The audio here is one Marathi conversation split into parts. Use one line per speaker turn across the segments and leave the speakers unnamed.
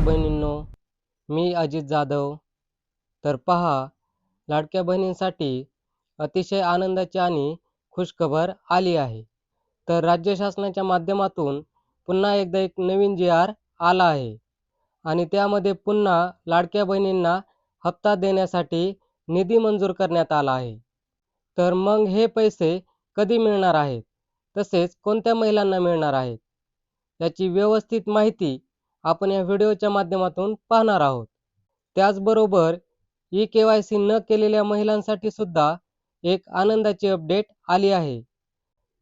लाडक्या बहिणींनो मी अजित जाधव. तर पहा लाडक्या बहिणींसाठी अतिशय आनंदाची आणि खुशखबर आली आहे. तर राज्य शासनाच्या माध्यमातून पुन्हा एकदा एक नवीन जी आर आला आहे. आणि त्यामध्ये पुन्हा लाडक्या बहिणींना हप्ता देण्यासाठी निधी मंजूर करण्यात आला आहे. तर मग हे पैसे कधी मिळणार आहेत? तसेच कोणत्या महिलांना मिळणार आहेत? याची व्यवस्थित माहिती आपण या व्हिडिओच्या माध्यमातून पाहणार आहोत. त्याचबरोबर ई के वाय सी न केलेल्या महिलांसाठी सुद्धा एक आनंदाची अपडेट आली आहे.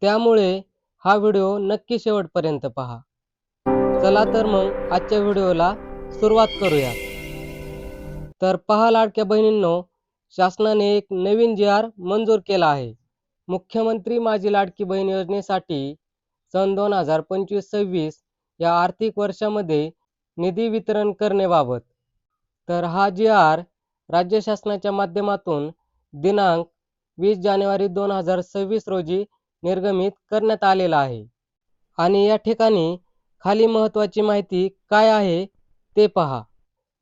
त्यामुळे हा व्हिडिओ नक्की शेवटपर्यंत पहा. चला तर मग आजच्या व्हिडिओला सुरुवात करूया. तर पहा लाडक्या बहिणींनो शासनाने एक नवीन जी आर मंजूर केला आहे. मुख्यमंत्री माझी लाडकी बहीण योजनेसाठी सन दोन हजार पंचवीस सव्वीस या आर्थिक वर्षामध्ये निधी वितरण करणेबाबत तर हा जी आर राज्य शासनाच्या माध्यमातून दिनांक वीस जानेवारी दोन हजार सव्वीस रोजी निर्गमित करण्यात आलेला आहे. आणि या ठिकाणी खाली महत्त्वाची माहिती काय आहे ते पहा.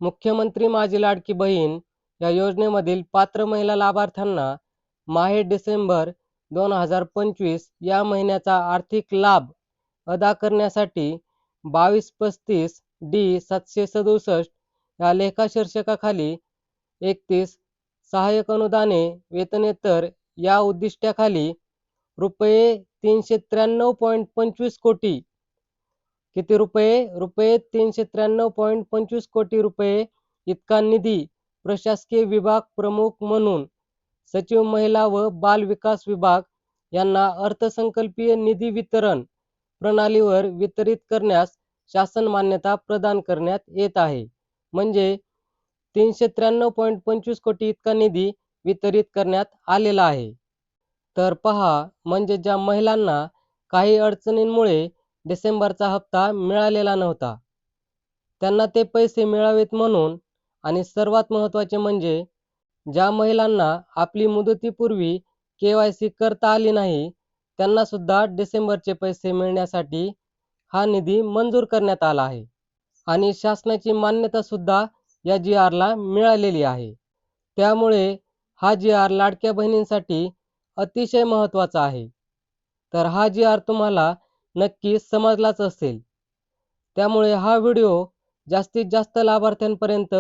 मुख्यमंत्री माझी लाडकी बहीण या योजनेमधील पात्र महिला लाभार्थ्यांना माहे डिसेंबर दोन हजार पंचवीस या महिन्याचा आर्थिक लाभ अदा करण्यासाठी बावीस पस्तीस डी सातशे सदुसष्ट या लेखा शीर्षकाखाली एकतीस सहाय्यक अनुदाने वेतनेतर या उद्दिष्ट्याखाली रुपये तीनशे त्र्याण्णव पॉईंट पंचवीस कोटी. किती रुपये? रुपये तीनशे त्र्याण्णव पॉईंट पंचवीस कोटी रुपये इतका निधी प्रशासकीय विभाग प्रमुख म्हणून सचिव महिला व बाल विकास विभाग यांना अर्थसंकल्पीय निधी वितरण प्रणालीवर वितरित करण्यास शासन मान्यता प्रदान करण्यात येत आहे. म्हणजे तीनशे त्र्याण्णव पॉईंट पंचवीस कोटी इतका निधी वितरित करण्यात आलेला आहे. तर पहा म्हणजे ज्या महिलांना काही अडचणींमुळे डिसेंबरचा हप्ता मिळालेला नव्हता त्यांना ते पैसे मिळावेत म्हणून आणि सर्वात महत्त्वाचे म्हणजे ज्या महिलांना आपली मुदतीपूर्वी के वाय सी करता आली नाही त्यांना सुद्धा डिसेंबरचे पैसे मिळण्यासाठी हा निधी मंजूर करण्यात आला आहे. आणि शासनाची मान्यता सुद्धा या जी आरला मिळालेली आहे. त्यामुळे हा जी आर लाडक्या बहिणींसाठी अतिशय महत्त्वाचा आहे. तर हा जी आर तुम्हाला नक्की समजलाच असेल. त्यामुळे हा व्हिडिओ जास्तीत जास्त लाभार्थ्यांपर्यंत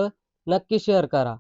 नक्की शेअर करा.